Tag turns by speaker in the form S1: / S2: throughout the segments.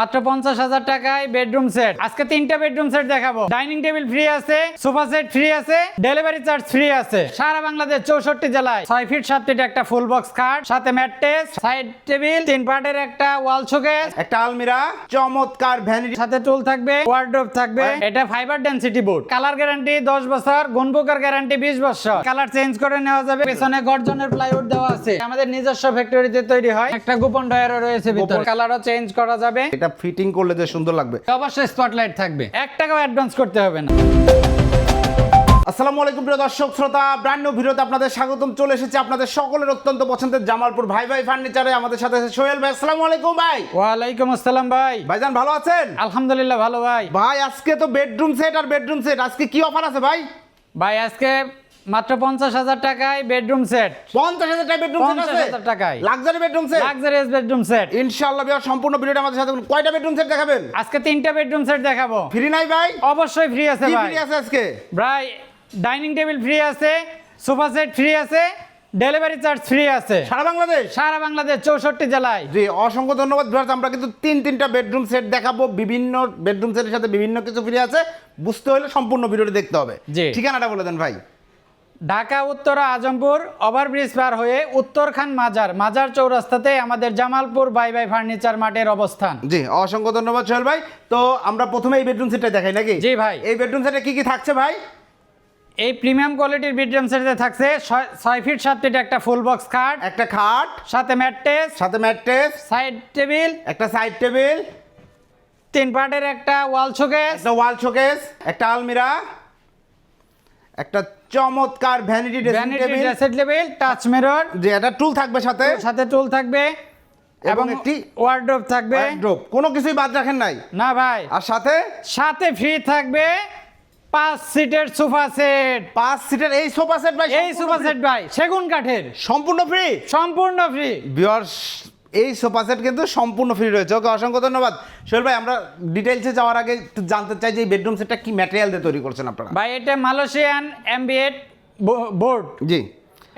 S1: মাত্র পঞ্চাশ হাজার টাকায় বেডরুম সেট আজকে তিনটা বেডরুম সেট দেখাবো। ডাইনিং টেবিল ফ্রি আছে সোফা সেট ফ্রি আছে ডেলিভারি চার্জ ফ্রি আছে। সারা বাংলাদেশ চৌষট্টি জেলায় ছয় ফিট সাত ফিট একটা ফুল বক্স খাট সাথে ম্যাট্রেস সাইড টেবিল তিন পার্টের একটা ওয়াল শোকেস
S2: একটা আলমিরা চমৎকার ভ্যানিটি
S1: সাথে টুল থাকবে ওয়ার্ড্রোব থাকবে এটা fibre density board colour guarantee 10 বছর গুণবুকার গ্যারান্টি 20 বছর। কালার চেঞ্জ করে নেওয়া যাবে পেছনে গর্জনের প্লাইউড দেওয়া আছে। আমাদের নিজস্ব ফ্যাক্টরিতে তৈরি হয় একটা গোপন ডয়ারও রয়েছে ভিতরে। কালারও চেঞ্জ করা যাবে।
S2: এটা ফিটিং করলে যে সুন্দর লাগবে।
S1: অবশ্যই স্পটলাইট থাকবে। এক টাকাও অ্যাডভান্স করতে হবে না।
S2: আসসালামু আলাইকুম প্রিয় দর্শক শ্রোতা ব্র্যান্ড নিউ ভিডিওতে আপনাদের স্বাগতম। চলে এসেছে আপনাদের সকলের অত্যন্ত পছন্দের জামালপুর ভাই ভাই ফার্নিচারে আমাদের সাথে আছে সোহেল ভাই। আসসালামু আলাইকুম ভাই।
S1: ওয়ালাইকুম আসসালাম ভাই।
S2: ভাইজান ভালো আছেন?
S1: আলহামদুলিল্লাহ ভালো ভাই।
S2: ভাই আজকে তো বেডরুম সেট আর বেডরুম সেট আজকে কি অফার আছে ভাই?
S1: ভাই আজকে মাত্র পঞ্চাশ হাজার টাকায় বেডরুম সেট
S2: পঞ্চাশ হাজার টাকা বেডরুম সেট আছে?
S1: 50,000 টাকায়।
S2: Luxury bedroom set
S1: luxurious bedroom set
S2: ইনশাআল্লাহ বিয়ার সম্পূর্ণ ভিডিওটা আমাদের সাথে। কয়টা বেডরুম সেট দেখাবেন?
S1: আজকে তিনটা বেডরুম সেট দেখাবো।
S2: ফ্রি নাই ভাই?
S1: অবশ্যই ফ্রি আছে ভাই।
S2: ফ্রি আছে আজকে?
S1: ভাই ডাইনিং টেবিল ফ্রি আছে সোফা সেট ফ্রি আছে ডেলিভারি চার্জ ফ্রি আছে।
S2: সারা বাংলাদেশ?
S1: সারা বাংলাদেশ চৌষট্টি জেলায়।
S2: জি অসংখ্য ধন্যবাদ ভিউয়ার্স আমরা কিন্তু তিন তিনটা বেডরুম সেট দেখাবো। বিভিন্ন বেডরুম সেটের সাথে বিভিন্ন কিছু ফ্রি আছে। বুঝতে হলে সম্পূর্ণ ভিডিওটি দেখতে হবে।
S1: জি।
S2: ঠিকানাটা বলে দেন ভাই।
S1: ঢাকা উত্তরা আজমপুর ওভারব্রিজ পার হয়ে উত্তরখান মাজার মাজার চৌরাস্তাতে আমাদের জামালপুর বাই বাই ফার্নিচার মাঠের অবস্থান।
S2: জি অসংখ্য ধন্যবাদ সোহেল ভাই। তো আমরা প্রথমে এই বেডরুম সেটটা দেখাই নাকি?
S1: জি ভাই।
S2: এই বেডরুম সেটে কি কি থাকছে ভাই?
S1: এই প্রিমিয়াম কোয়ালিটির বেডরুম সেটে থাকছে ছয়- ছয় ফিট সাত ফিট একটা ফুল বক্স খাট
S2: একটা খাট
S1: সাথে ম্যাট্রেস
S2: সাথে ম্যাট্রেস
S1: সাইড টেবিল
S2: একটা সাইড টেবিল
S1: তিন পার্টের একটা ওয়াল শোকেস
S2: একটা ওয়াল শোকেস একটা আলমিরা একটা চমৎকার ভ্যানিটি ড্রেসিং টেবিল
S1: ড্রেসের টেবিল টাচ মিরর
S2: যে একটা টুল থাকবে সাথে।
S1: সাথে টুল থাকবে
S2: এবং একটি
S1: ওয়ার্ড্রোব থাকবে।
S2: ড্রপ কোনো কিছুই বাদ রাখেন নাই।
S1: না ভাই।
S2: আর সাথে?
S1: সাথে ফ্রি থাকবে পাঁচ সিটের সোফা সেট
S2: পাঁচ সিটের এই সোফা সেট ভাই
S1: এই সোফা সেট ভাই সেগুন কাঠের।
S2: সম্পূর্ণ ফ্রি
S1: সম্পূর্ণ ফ্রি
S2: বিয়ার্স এই সোফা সেট কিন্তু সম্পূর্ণ ফ্রি রয়েছে। ওকে অসংখ্য ধন্যবাদ। সোহেল ভাই আমরা ডিটেলসে যাওয়ার আগে একটু জানতে চাই যে এই বেডরুম সেটটা কি ম্যাটেরিয়াল দিয়ে তৈরি করছেন আপনারা?
S1: ভাই এটা মালয়েশিয়ান এমবিএড বোর্ড
S2: জি।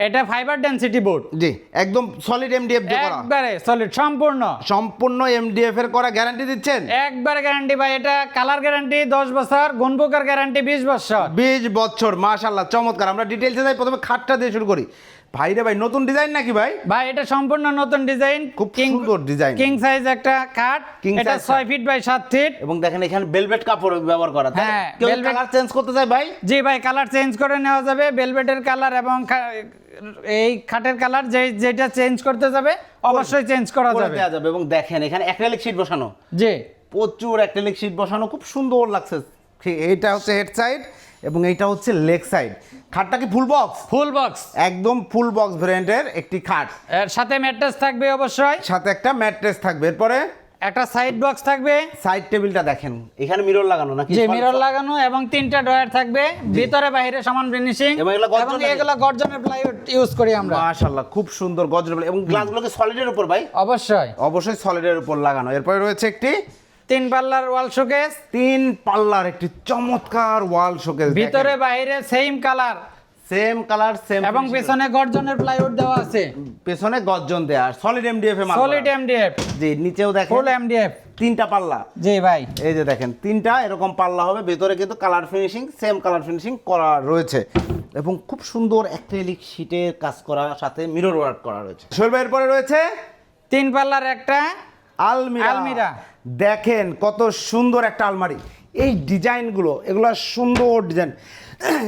S1: এটা ফাইবার ডেন্সিটি বোর্ড
S2: জি একদম সলিড এমডিএফ দিয়ে করা।
S1: একবারে সলিড সম্পূর্ণ।
S2: সম্পূর্ণ এমডিএফ এর করা গ্যারান্টি দিচ্ছেন?
S1: একবারে গ্যারান্টি ভাই এটা কালার গ্যারান্টি দশ বছর গুণবুকের গ্যারান্টি বিশ বছর।
S2: বিশ বছর মাশাল্লাহ চমৎকার। আমরা ডিটেলসে যাই প্রথমে খাটটা দিয়ে শুরু করি। ভাই রে ভাই নতুন ডিজাইন নাকি ভাই?
S1: ভাই এটা সম্পূর্ণ নতুন ডিজাইন
S2: খুব সুন্দর ডিজাইন
S1: কিং সাইজ একটা খাট
S2: King
S1: এটা
S2: size
S1: ছয় ফিট বাই সাত ফিট
S2: এবং দেখেন এখানে বেলভেট কাপড় ব্যবহার করা তাই?
S1: হ্যাঁ,
S2: কেউ কালার চেঞ্জ করতে চায় ভাই?
S1: জি ভাই কালার চেঞ্জ করে নেওয়া যাবে। বেলভেটের কালার এবং খা- এই খাটের কালার যে যেটা চেঞ্জ করতে যাবে অবশ্যই চেঞ্জ করা যাবে।
S2: দেওয়া যাবে। এবং দেখেন এখানে অ্যাক্রিলিক শীট বসানো।
S1: জি।
S2: প্রচুর অ্যাক্রিলিক শীট বসানো খুব সুন্দর লাগছে। এইটা হচ্ছে হেড সাইড এবং এইটা হচ্ছে লেগ সাইড খাটটা কি ফুল বক্স
S1: ফুল বক্স
S2: একদম ফুল বক্স ভ্যারিয়েন্টের একটি খাট।
S1: এর সাথে ম্যাট্রেস থাকবে অবশ্যই।
S2: সাথে একটা ম্যাট্রেস থাকবে। এরপরে
S1: একটা সাইড বক্স থাকবে।
S2: সাইড টেবিলটা দেখেন। এখানে মিরর লাগানো নাকি?
S1: যে মিরর লাগানো এবং তিনটা ড্রয়ার থাকবে। ভিতরে বাইরে সমান ফিনিশিং
S2: এবং এগুলো
S1: গর্জনের প্লাইউড ইউজ করি আমরা।
S2: মাশাআল্লাহ খুব সুন্দর গজরেবল এবং গ্লাসগুলোকে সলিডের উপর ভাই।
S1: অবশ্যই।
S2: অবশ্যই সলিডের উপর লাগানো। এরপরে রয়েছে একটি
S1: তিন পাল্লার ওয়াল শোকেস।
S2: তিন পাল্লার একটি চমৎকার ওয়াল শোকেস
S1: ভিতরে বাইরে same colour.
S2: Same colour same
S1: এবং পেছনে গর্জনের প্লাইউড দেওয়া আছে।
S2: পেছনে গর্জন দেয়া সলিড এমডিএফ এ
S1: সলিড এমডিএফ
S2: জি নিচেও দেখেন।
S1: ফুল এমডিএফ
S2: তিনটা পাল্লা।
S1: জি ভাই।
S2: এই যে দেখেন তিনটা এরকম পাল্লা হবে। ভেতরে কিন্তু colour finishing same colour finishing করা রয়েছে। এবং খুব সুন্দর অ্যাক্রিলিক শীটের কাজ করা সাথে মিরর ওয়ার্ক করা রয়েছে। সোহেল ভাইয়ের পরে রয়েছে?
S1: তিন পাল্লার একটা
S2: আলমিরা।
S1: আলমিরা।
S2: দেখেন কত সুন্দর একটা আলমারি। এই ডিজাইনগুলো এগুলো সুন্দর ডিজাইন।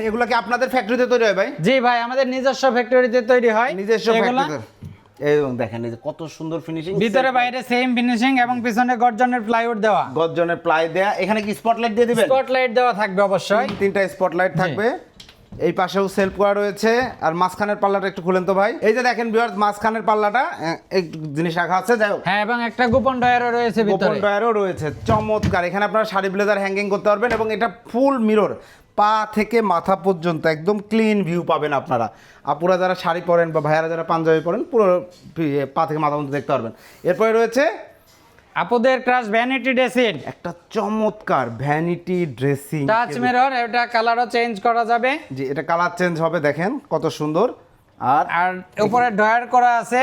S2: এগুলো কি আপনাদের ফ্যাক্টরিতে তৈরি হয় ভাই?
S1: জি ভাই আমাদের নিজস্ব ফ্যাক্টরিতে তৈরি হয়।
S2: নিজস্ব ফ্যাক্টরিতে এবং দেখেন এই যে কত সুন্দর ফিনিশিং
S1: ভিতরে বাইরে সেম ফিনিশিং এবং পিছনে গর্জনের প্লাইউড দেওয়া।
S2: গর্জনের প্লাই দেয়া। এখানে কি স্পটলাইট দিয়ে দিবেন?
S1: স্পটলাইট দেওয়া থাকবে অবশ্যই।
S2: তিনটা স্পটলাইট থাকবে। এই পাশেও সেলফ করা রয়েছে। আর মাঝখানের পাল্লাটা একটু খুলেন তো ভাই। এই যে দেখেন ভিউয়ার্স মাঝখানের পাল্লাটা একটু জিনিস রাখা আছে যাই হোক।
S1: হ্যাঁ এবং একটা গোপন ডয়ারও রয়েছে
S2: গোপন ডয়ারও রয়েছে চমৎকার। এখানে আপনারা শাড়ি ব্লেজার হ্যাঙ্গিং করতে পারবেন এবং এটা ফুল মিরর পা থেকে মাথা পর্যন্ত একদম ক্লিন ভিউ পাবেন আপনারা। আপুরা যারা শাড়ি পরেন বা ভাইয়ারা যারা পাঞ্জাবি পরেন পুরো পা থেকে মাথা পর্যন্ত দেখতে পারবেন। এরপরে রয়েছে
S1: আপুদের ক্রাশ ভ্যানিটি ড্রেসিন
S2: একটা চমৎকার ভ্যানিটি ড্রেসিং
S1: টাচ মিরর এটা কালারও চেঞ্জ করা যাবে।
S2: জি এটা কালার চেঞ্জ হবে দেখেন কত সুন্দর। আর
S1: আর উপরে ডয়ার করা আছে।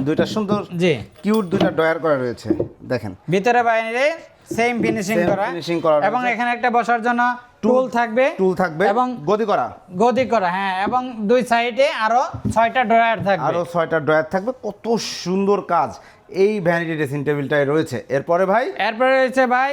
S2: দুইটা সুন্দর
S1: জি।
S2: কিউট দুইটা ডয়ার করা রয়েছে দেখেন।
S1: ভিতরে বাইরে সেম ফিনিশিং করা।
S2: ফিনিশিং করা
S1: এবং এখানে একটা বসার জন্য টুল থাকবে।
S2: টুল থাকবে।
S1: এবং
S2: গদি করা।
S1: গদি করা হ্যাঁ এবং দুই সাইডে আরও ছয়টা ড্রয়ার থাকবে।
S2: আরও ছয়টা ড্রয়ার থাকবে। কত সুন্দর কাজ। এই ভ্যানিটি ড্রেসিং টেবিলটাই রয়েছে। এরপরে ভাই?
S1: এরপরে রয়েছে ভাই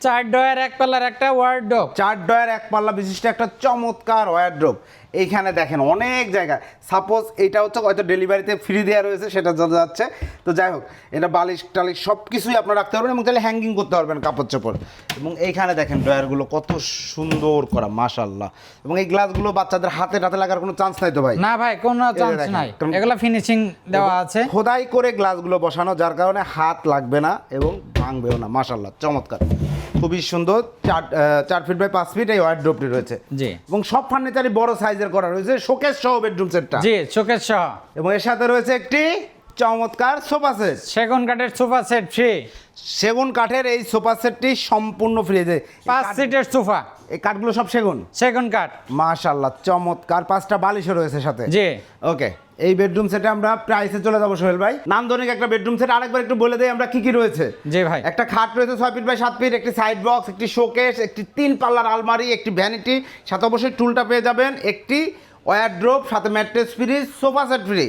S1: চার ডয়ার এক পাল্লার একটা ওয়ার্ডরোব
S2: চার ডয়ার এক পাল্লা বিশিষ্ট একটা চমৎকার ওয়ারড্রোপ এইখানে দেখেন অনেক জায়গা। সাপোজ এটা হচ্ছে হয়তো ডেলিভারিতে ফ্রি দেওয়া রয়েছে সেটা যা যাচ্ছে। তো যাই হোক এটা বালিশ টালিশ সব কিছুই আপনারা রাখতে পারবেন এবং তাহলে হ্যাঙ্গিং করতে পারবেন কাপড় চোপড়। এবং এইখানে দেখেন ড্রয়ারগুলো কত সুন্দর করা মাশাল্লাহ এবং এই গ্লাসগুলো বাচ্চাদের হাতে হাতে লাগার কোনো চান্স নাই তো ভাই?
S1: না ভাই কোনো চান্স নাই। এগুলো ফিনিশিং দেওয়া আছে।
S2: খোদাই করে গ্লাসগুলো বসানো যার কারণে হাত লাগবে না এবং ভাঙবেও না মাশাল্লাহ চমৎকার। খুবই সুন্দর চার চার ফিট বাই পাঁচ ফিট এই ওয়ার্ড্রোপটি রয়েছে।
S1: জি।
S2: এবং সব ফার্নিচারই বড় সাইজের করা রয়েছে শোকেস সহ বেডরুম সেটটা
S1: জি শোকেশ সহ।
S2: এবং এর সাথে রয়েছে একটি চমৎকার সোফা সেট
S1: সেগুন কাঠের সোফা সেট ফ্রি
S2: সেগুন কাঠের এই সোফা সেটটি সম্পূর্ণ ফ্রি যে
S1: পাঁচ সিটের সোফা
S2: এই কাঠগুলো সব সেগুন?
S1: সেগুন কাঠ।
S2: মাশাআল্লাহ চমৎকার। পাঁচটা বালিশও রয়েছে সাথে।
S1: জি।
S2: ওকে এই বেডরুম সেটে আমরা প্রাইসে চলে যাব সোহেল ভাই। নান্দনিক একটা বেডরুম সেট আরেকবার একটু বলে দেই আমরা কি কি রয়েছে।
S1: যে ভাই।
S2: একটা খাট রয়েছে ছয় ফিট বাই সাত ফিট একটি সাইড বক্স একটি শোকেস একটি তিন পাল্লার আলমারি একটি ভ্যানিটি সাথে অবশ্যই টুলটা পেয়ে যাবেন একটি ওয়ারড্রোপ সাথে mattress free sofa set free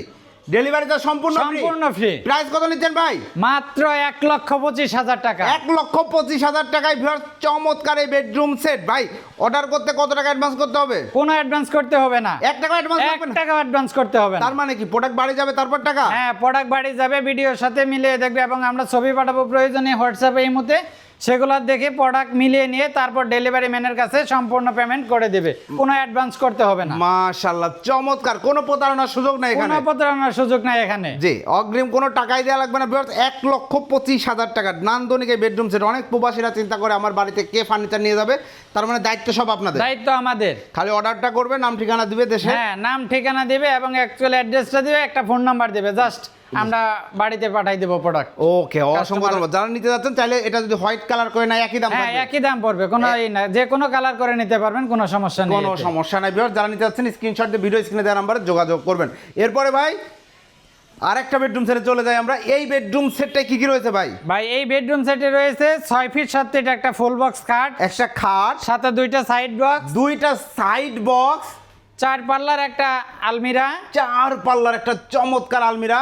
S2: ডেলিভারিটা সম্পূর্ণ
S1: সম্পূর্ণ ফ্রি
S2: প্রাইস কত নিচ্ছেন ভাই?
S1: মাত্র এক লক্ষ পঁচিশ হাজার টাকা।
S2: এক লক্ষ পঁচিশ হাজার টাকায় ভিউয়ার চমৎকার এই বেডরুম সেট ভাই অর্ডার করতে কত টাকা অ্যাডভান্স করতে হবে?
S1: কোনো অ্যাডভান্স করতে হবে না।
S2: এক টাকা অ্যাডভান্স
S1: এক টাকা অ্যাডভান্স করতে হবে
S2: তার মানে কি? প্রোডাক্ট বাড়ি যাবে তারপর টাকা?
S1: হ্যাঁ প্রোডাক্ট বাড়ি যাবে ভিডিওর সাথে মিলিয়ে দেখবে এবং আমরা ছবি পাঠাবো প্রয়োজনে হোয়াটসঅ্যাপে এই মুহূর্তে। সেগুলো দেখে প্রোডাক্ট মিলিয়ে নিয়ে তারপর ডেলিভারি ম্যানের কাছে সম্পূর্ণ পেমেন্ট করে দেবে। কোনো অ্যাডভান্স করতে হবে না।
S2: মাশাআল্লাহ চমৎকার। কোনো প্রতারণার সুযোগ নাই এখানে।
S1: কোনো প্রতারণার সুযোগ নাই এখানে।
S2: জি অগ্রিম কোনো টাকাই দেওয়া লাগবে না বিকজ এক লক্ষ পঁচিশ হাজার টাকা। নান্দনিক বেডরুম সেট অনেক প্রবাসীরা চিন্তা করে আমার বাড়িতে কে ফার্নিচার নিয়ে যাবে? তার মানে দায়িত্ব সব আপনাদের।
S1: দায়িত্ব আমাদের।
S2: খালি অর্ডারটা করবে নাম ঠিকানা দিবে দেশে।
S1: হ্যাঁ নাম ঠিকানা দিবে এবং অ্যাকচুয়াল অ্যাড্রেসটা দিবে একটা ফোন নাম্বার দিবে। জাস্ট আমরা বাড়িতে পাঠাই দেবো প্রোডাক্ট
S2: ওকে অসংখ্য ধন্যবাদ। যারা নিতে যাচ্ছেন তাহলে এটা যদি হোয়াইট কালার করে না একই দাম
S1: হ্যাঁ একই দাম পড়বে কোনো এই না যে কোনো কালার করে নিতে পারবেন কোনো সমস্যা নেই
S2: কোনো সমস্যা নাই বিকজ যারা নিতে যাচ্ছেন স্ক্রিনশট দিয়ে ভিডিও স্ক্রিনে দেওয়া নাম্বারে যোগাযোগ করবেন। এরপরে ভাই আরেকটা বেডরুম সেটে চলে যাই আমরা। এই বেডরুম সেটটায় কি কি রয়েছে ভাই?
S1: ভাই এই বেডরুম সেটে রয়েছে ছয় ফিট সাত ফিট একটা ফুল বক্স খাট
S2: একটা খাট
S1: সাথে দুইটা সাইড বক্স
S2: দুইটা সাইড বক্স
S1: চার পাল্লার একটা আলমিরা
S2: চার পাল্লার একটা চমৎকার আলমিরা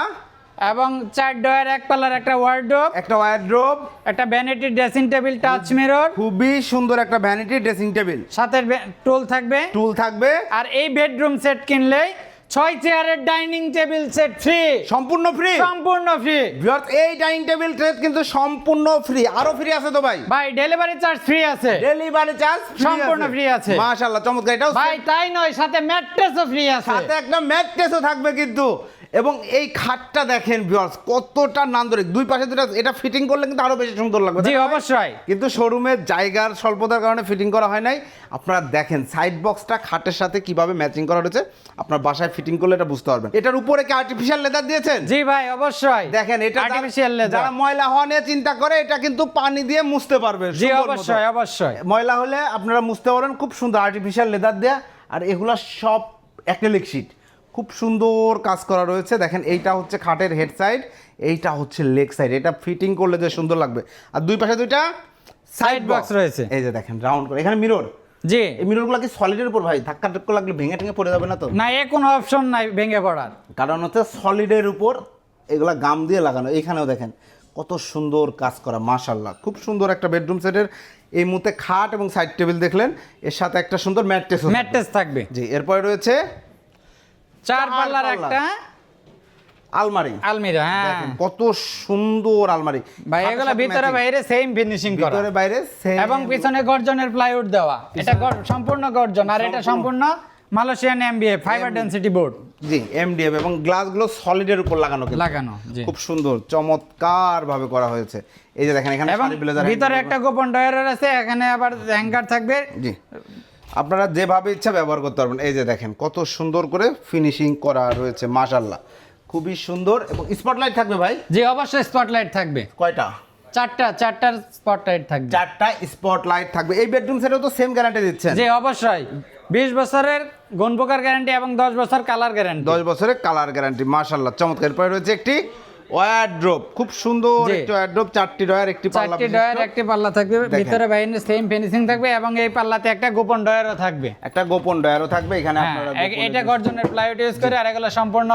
S1: এবং চার ডয়ার এক পাল্লার একটা ওয়ার্ডরোব
S2: একটা ওয়ারড্রোব
S1: একটা vanity dressing table touch mirror
S2: খুবই সুন্দর একটা ভ্যানিটি ড্রেসিং টেবিল
S1: সাথে টুল থাকবে।
S2: টুল থাকবে।
S1: আর এই বেডরুম সেট কিনলেই ছয় চেয়ারের ডাইনিং টেবিল সেট ফ্রি
S2: সম্পূর্ণ ফ্রি
S1: সম্পূর্ণ ফ্রি
S2: এই ডাইনিং টেবিল ট্রেড কিন্তু সম্পূর্ণ ফ্রি আরও ফ্রি আছে তো ভাই?
S1: ভাই ডেলিভারি চার্জ ফ্রি আছে।
S2: ডেলিভারি চার্জ
S1: সম্পূর্ণ ফ্রি আছে।
S2: মাশাআল্লাহ চমৎকার। এটাও
S1: ভাই তাই নয় সাথে ম্যাট্রেসও ফ্রি আছে।
S2: সাথে একটা ম্যাট্রেসও থাকবে কিন্তু। এবং এই খাটটা দেখেন ভিউয়ার্স কতটা নান্দনিক। দুই পাশে দুটা এটা ফিটিং করলে কিন্তু আরও বেশি সুন্দর লাগবে।
S1: জি? অবশ্যই।
S2: কিন্তু শোরুমের জায়গার স্বল্পতার কারণে ফিটিং করা হয় নাই। আপনারা দেখেন সাইড বক্সটা খাটের সাথে কীভাবে ম্যাচিং করা হয়েছে। আপনার বাসায় ফিটিং করলে এটা বুঝতে পারবেন। এটার উপরে কি আর্টিফিশিয়াল লেদার দিয়েছেন?
S1: জি ভাই অবশ্যই।
S2: দেখেন এটা আর্টিফিশিয়াল
S1: আর্টিফিশিয়াল
S2: যারা ময়লা হওয়া নিয়ে চিন্তা করে এটা কিন্তু পানি দিয়ে মুছতে পারবে
S1: জি অবশ্যই অবশ্যই।
S2: ময়লা হলে আপনারা মুছতে পারেন খুব সুন্দর আর্টিফিশিয়াল লেদার দেয়া। আর এগুলা সব অ্যাক্রেলিক শিট খুব সুন্দর কাজ করা রয়েছে। দেখেন এইটা হচ্ছে খাটের হেড সাইড এইটা হচ্ছে লেগ সাইড এটা ফিটিং করলে যে সুন্দর লাগবে। আর দুই পাশে দুইটা সাইড বক্স
S1: রয়েছে।
S2: এই যে দেখেন রাউন্ড করে। এখানে মিরর
S1: জি।
S2: এই মিররগুলো কি সলিডের উপর ভাই? ধাক্কা ধাক্কা লাগলে ভেঙে ঠেঙে পড়ে যাবে না তো?
S1: না এ কোনো অপশন নাই ভেঙে পড়ার।
S2: কারণ হচ্ছে সলিডের উপর এগুলা গাম দিয়ে লাগানো। এখানেও দেখেন কত সুন্দর কাজ করা মাশাল্লাহ খুব সুন্দর একটা বেডরুম সেটের এই মুহূর্তে খাট এবং সাইড টেবিল দেখলেন। এর সাথে একটা সুন্দর ম্যাট্রেস
S1: ম্যাট্রেস থাকবে।
S2: জি এরপরে রয়েছে
S1: চার পাল্লার
S2: পাল্লা।
S1: একটা
S2: আলমারি।
S1: আলমিরা হ্যাঁ।
S2: কত সুন্দর আলমারি।
S1: ভাই এগুলা ভিতরে বাইরে সেম ফিনিশিং করা।
S2: ভিতরে বাইরে same।
S1: এবং পিছনে গর্জনের প্লাইউড দেওয়া। এটা সম্পূর্ণ গর্জন আর এটা সম্পূর্ণ। Malaysian MBA fibre density board
S2: জি এমডিএফ এবং গ্লাসগুলো সলিডের উপর লাগানো
S1: লাগানো
S2: খুব সুন্দর চমৎকার ভাবে করা হয়েছে। এই যে দেখেন এখানে
S1: ভিতরে একটা গোপন ডয়ার আছে এখানে আবার হ্যাঙ্গার থাকবে।
S2: জি। আপনারা যেভাবে ইচ্ছা ব্যবহার করতে পারবেন। এই যে দেখেন কত সুন্দর করে ফিনিশিং করা রয়েছে মাশাল্লাহ খুবই সুন্দর এবং স্পটলাইট থাকবে ভাই?
S1: জি অবশ্যই স্পটলাইট থাকবে।
S2: কয়টা?
S1: চারটা চারটার স্পটলাইট থাকবে।
S2: চারটা স্পটলাইট থাকবে। এই বেডরুম সেটেও তো সেম গ্যারান্টি দিচ্ছেন।
S1: জি অবশ্যই। বিশ বছরের গনপোকার গ্যারান্টি এবং দশ বছর কালার গ্যারান্টি
S2: দশ বছরের কালার গ্যারান্টি মাশাল্লাহ চমৎকার। এরপরে রয়েছে একটি ওয়ারড্রোপ খুব সুন্দর। একটি ওয়ারড্রোপ চারটি ডয়ার একটি পাল্লা
S1: চারটি ডয়ার একটি পাল্লা থাকবে। ভিতরে বাইরে সেম ফিনিশিং থাকবে এবং এই পাল্লাতে একটা গোপন ডয়ারও থাকবে।
S2: একটা গোপন ডয়ারও থাকবে এখানে
S1: হ্যাঁ
S2: আপনারা
S1: এটা গর্জনের প্লাইউড ইউজ করে আর এগুলো সম্পূর্ণ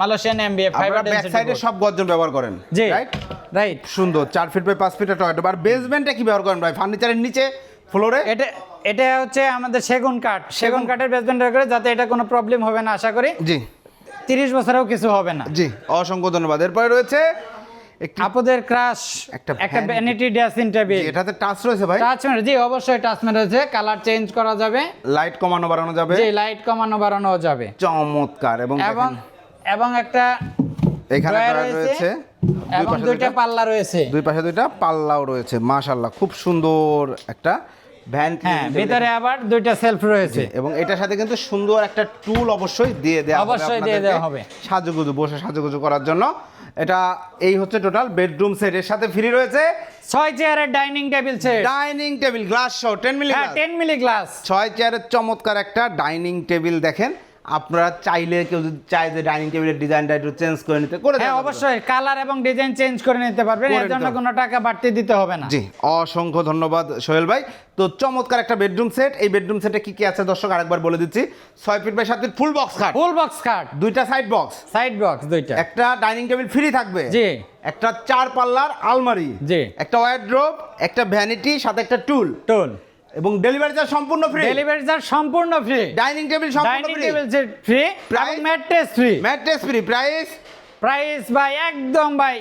S1: মালয়েশিয়ান এমবিএফ ফাইবার
S2: ব্যাক সাইডে সব গর্জন ব্যবহার করেন
S1: জি
S2: রাইট
S1: রাইট
S2: সুন্দর চার ফিট বাই পাঁচ ফিটের টয়টো আর বেসমেন্টে কি ব্যবহার করেন ভাই? ফার্নিচারের নিচে ফ্লোরে
S1: এটা এটা হচ্ছে আমাদের সেগুন কাঠ। সেগুন কাঠের বেসমেন্ট করে যাতে এটা কোনো প্রবলেম হবে না আশা করি।
S2: জি।
S1: তিরিশ বছরেও কিছু হবে না।
S2: জি অসংখ্য ধন্যবাদ। এরপরে রয়েছে
S1: আপুদের ক্রাশ
S2: একটা
S1: একটা ভ্যানিটি ড্রেসিং টেবিল
S2: জি, এটাতে টাচ রয়েছে ভাই।
S1: টাচমেন্ট জি অবশ্যই টাচমেন্ট রয়েছে। কালার চেঞ্জ করা যাবে।
S2: লাইট কমানো বাড়ানো যাবে।
S1: জি লাইট কমানো বাড়ানো যাবে।
S2: চমৎকার। এবং
S1: এবং এবং একটা
S2: এখানে রয়েছে। দুই পাশে
S1: দুইটা পাল্লা রয়েছে।
S2: দুই পাশে দুইটা পাল্লাও রয়েছে মাশাল্লাহ খুব সুন্দর একটা ভ্যান
S1: হ্যাঁ ভিতরে আবার দুইটা সেলফ রয়েছে।
S2: এবং এটার সাথে কিন্তু সুন্দর একটা টুল অবশ্যই দিয়ে দেওয়া হবে
S1: অবশ্যই দিয়ে দেওয়া হবে।
S2: সাজুগুজু বসে সাজুগুজু করার জন্য। এটা এই হচ্ছে টোটাল বেডরুম সেট এর সাথে ফ্রি রয়েছে।
S1: ছয় চেয়ারের dining table set
S2: dining table glass show ten milli
S1: হ্যাঁ টেন মিলি গ্লাস
S2: ছয় চেয়ারের চমৎকার একটা ডাইনিং টেবিল দেখেন। আপনারা চাইলে কেউ যদি চায় যে ডাইনিং টেবিলের ডিজাইনটা একটু চেঞ্জ করে নিতে করে
S1: হ্যাঁ অবশ্যই কালার এবং ডিজাইন চেঞ্জ করে নিতে পারবেন এর জন্য কোনো টাকা বাড়তি দিতে হবে না।
S2: জি অসংখ্য ধন্যবাদ সোহেল ভাই। তো চমৎকার একটা বেডরুম সেট এই বেডরুম সেটে কি কি আছে দর্শক? আরেকবার বলে দিচ্ছি ছয় ফিট বাই সাত ফিট ফুল বক্স খাট
S1: ফুল বক্স খাট
S2: দুইটা সাইড বক্স
S1: সাইড বক্স দুইটা।
S2: একটা ডাইনিং টেবিল ফ্রি থাকবে।
S1: জি।
S2: একটা চার পাল্লার আলমারি।
S1: জি।
S2: একটা ওয়ারড্রোব একটা ভ্যানিটি সাথে একটা টুল
S1: টোল
S2: এবং ডেলিভারি চার্জ সম্পূর্ণ ফ্রি
S1: ডেলিভারি চার্জ সম্পূর্ণ ফ্রি
S2: ডাইনিং টেবিল সম্পূর্ণ
S1: ডাইনিং
S2: ফ্রি
S1: টেবিল ফ্রি? এবং mattress free
S2: mattress free price
S1: price ভাই একদম ভাই।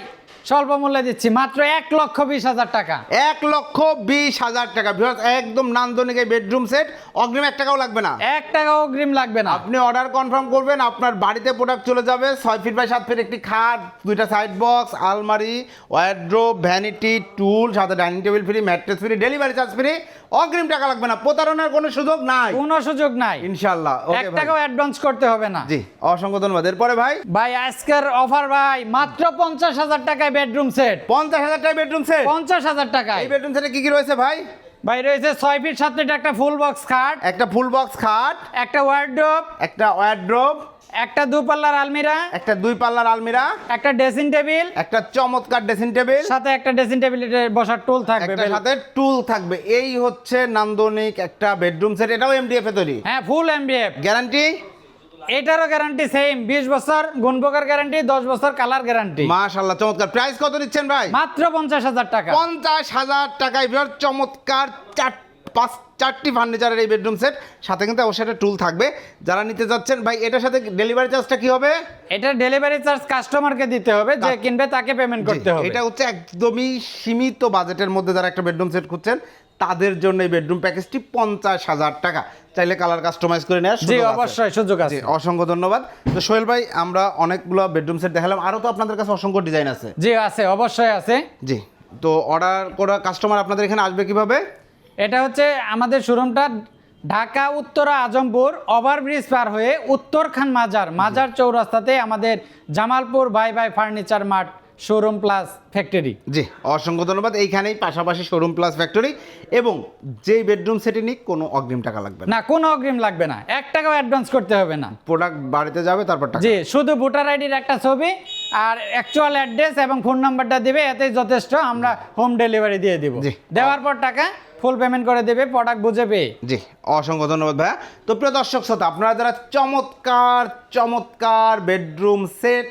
S1: স্বল্প মূল্যে দিচ্ছি মাত্র এক লক্ষ বিশ হাজার টাকা।
S2: এক লক্ষ বিশ হাজার টাকা। Viewers, একদম নান্দনিক এই বেডরুম সেট অগ্রিম এক টাকাও লাগবে না।
S1: এক টাকা অগ্রিম লাগবে না।
S2: আপনি অর্ডার কনফার্ম করবেন আপনার বাড়িতে প্রোডাক্ট চলে যাবে ছয় ফিট বাই সাত ফিট একটি খাট দুইটা সাইড বক্স আলমারি ওয়ারড্রোব ভ্যানিটি টুল সাথে dining table free mattress free delivery charge free অগ্রিম টাকা লাগবে না। প্রতারণার কোনো সুযোগ নাই।
S1: কোনো সুযোগ নাই।
S2: ইনশাআল্লাহ।
S1: এক টাকাও অ্যাডভান্স করতে হবে না।
S2: জি অসংখ্য ধন্যবাদ। এরপরে ভাই?
S1: ভাই আজকের অফার ভাই মাত্র পঞ্চাশ হাজার টাকায় বেডরুম সেট
S2: পঞ্চাশ হাজার টাকা বেডরুম সেট
S1: পঞ্চাশ হাজার টাকা
S2: এই বেডরুম সেটে কি কি রয়েছে ভাই?
S1: ভাই রয়েছে ছয় ফিট সাত ফিট একটা ফুল বক্স খাট
S2: একটা ফুল বক্স খাট
S1: একটা ওয়ার্ড্রোপ
S2: একটা ওয়ারড্রোব
S1: একটা দুপাল্লার আলমিরা
S2: একটা দুই পাল্লার আলমিরা
S1: একটা ড্রেসিং টেবিল
S2: একটা চমৎকার ড্রেসিং টেবিল
S1: সাথে একটা ড্রেসিং টেবিলের বসার টুল থাকবে
S2: সাথে টুল থাকবে। এই হচ্ছে নান্দনিক একটা বেডরুম সেট এটাও এমডিএফ এ তৈরি?
S1: হ্যাঁ ফুল এমবিএফ
S2: গ্যারান্টি
S1: এটারও গ্যারান্টি সেম বিশ বছর গুণপোকার গ্যারান্টি দশ বছর কালার গ্যারান্টি
S2: মাশাআল্লাহ চমৎকার। প্রাইস কত দিচ্ছেন ভাই?
S1: মাত্র পঞ্চাশ হাজার টাকা।
S2: পঞ্চাশ হাজার টাকায় বিরাট চমৎকার চার পাঁচ চারটি ফার্নিচারের এই বেডরুম সেট সাথে কিন্তু অবশ্যই একটা টুল থাকবে। যারা নিতে যাচ্ছেন ভাই এটার সাথে ডেলিভারি চার্জটা কি হবে?
S1: এটা ডেলিভারি চার্জ কাস্টমারকে দিতে হবে যে কিনবে তাকে পেমেন্ট করতে হবে।
S2: এটা হচ্ছে একদমই সীমিত বাজেটের মধ্যে যারা একটা বেডরুম সেট খুঁজছেন তাদের জন্য এই বেডরুম প্যাকেজটি পঞ্চাশ হাজার টাকা। চাইলে কালার কাস্টমাইজ করে নেওয়ার
S1: জি অবশ্যই সুযোগ আছে।
S2: অসংখ্য ধন্যবাদ। তো সোহেল ভাই আমরা অনেকগুলো বেডরুম সেট দেখালাম। আরও তো আপনাদের কাছে অসংখ্য ডিজাইন আছে।
S1: জি আছে অবশ্যই আছে।
S2: জি তো অর্ডার করা কাস্টমার আপনাদের এখানে আসবে কীভাবে?
S1: এটা হচ্ছে আমাদের শোরুমটা ঢাকা উত্তরা আজমপুর ওভারব্রিজ পার হয়ে উত্তরখান মাজার মাজার চৌরাস্তাতে আমাদের Jamalpur buy buy furniture mart showroom plus factory.
S2: জি অসংখ্য ধন্যবাদ। এইখানেই পাশাপাশি শোরুম প্লাস ফ্যাক্টরি এবং যেই বেডরুম সেটি নিক কোনো অগ্রিম টাকা লাগবে
S1: না। কোনো অগ্রিম লাগবে না। এক টাকাও অ্যাডভান্স করতে হবে না।
S2: প্রোডাক্ট বাড়িতে যাবে তারপর টাকা।
S1: জি শুধু ভোটার আইডির একটা ছবি আর অ্যাকচুয়াল অ্যাড্রেস এবং ফোন নাম্বারটা দিবে এতেই যথেষ্ট। আমরা হোম ডেলিভারি দিয়ে দিব।
S2: জি।
S1: দেওয়ার পর টাকা ফুল পেমেন্ট করে দেবে প্রোডাক্ট বুঝে পেয়ে।
S2: জি, অসংখ্য ধন্যবাদ ভাইয়া। তো প্রিয় দর্শক শ্রোতা, আপনারা যারা চমৎকার চমৎকার বেডরুম সেট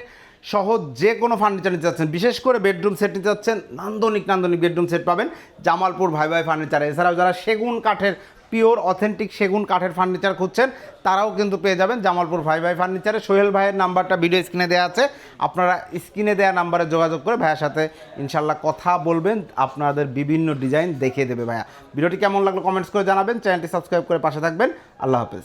S2: সহ যে কোনো ফার্নিচার নিতে চাচ্ছেন বিশেষ করে বেডরুম সেট নিতে চাচ্ছেন নান্দনিক নান্দনিক বেডরুম সেট পাবেন। জামালপুর ভাই ভাই ফার্নিচার এছাড়াও যারা সেগুন কাঠের পিওর, অথেন্টিক সেগুন কাঠের ফার্নিচার খুঁজছেন, তারাও কিন্তু পেয়ে যাবেন জামালপুর ভাই ভাই ফার্নিচারে। সোহেল ভাইয়ের নাম্বারটা ভিডিও স্ক্রিনে দেওয়া আছে। আপনারা স্ক্রিনে দেওয়া নাম্বারে যোগাযোগ করে ভাইয়ের সাথে ইনশাল্লাহ কথা বলবেন, আপনাদের বিভিন্ন ডিজাইন দেখিয়ে দেবে ভাইয়া। ভিডিওটি কেমন লাগল কমেন্টস করে জানাবেন চ্যানেলটি সাবস্ক্রাইব করে পাশে থাকবেন। আল্লাহ হাফেজ।